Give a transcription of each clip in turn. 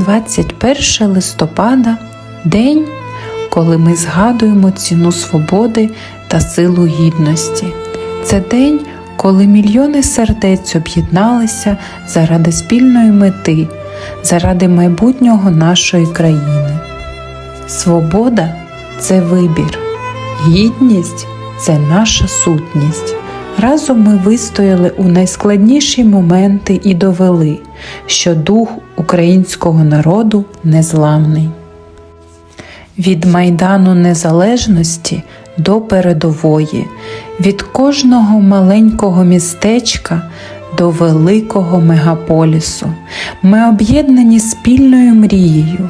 21 листопада день, коли ми згадуємо ціну свободи та силу гідності. Це день, коли мільйони сердець об'єдналися заради спільної мети, заради майбутнього нашої країни. Свобода це вибір, гідність це наша сутність. Разом ми вистояли у найскладніші моменти і довели, що дух українського народу незламний. Від Майдану Незалежності до передової, від кожного маленького містечка до великого мегаполісу. Ми об'єднані спільною мрією.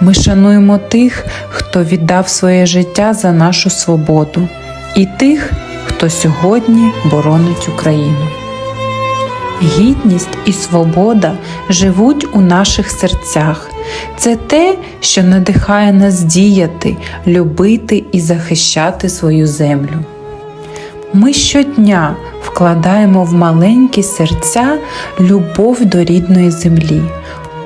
Ми шануємо тих, хто віддав своє життя за нашу свободу, і тих, хто сьогодні боронить Україну. Гідність і свобода живуть у наших серцях. Це те, що надихає нас діяти, любити і захищати свою землю. Ми щодня вкладаємо в маленькі серця любов до рідної землі,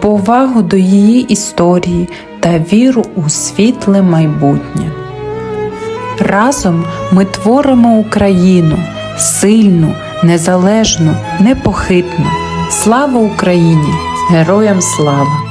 повагу до її історії та віру у світле майбутнє. Разом ми творимо Україну сильну, незалежну, непохитну. Слава Україні! Героям слава!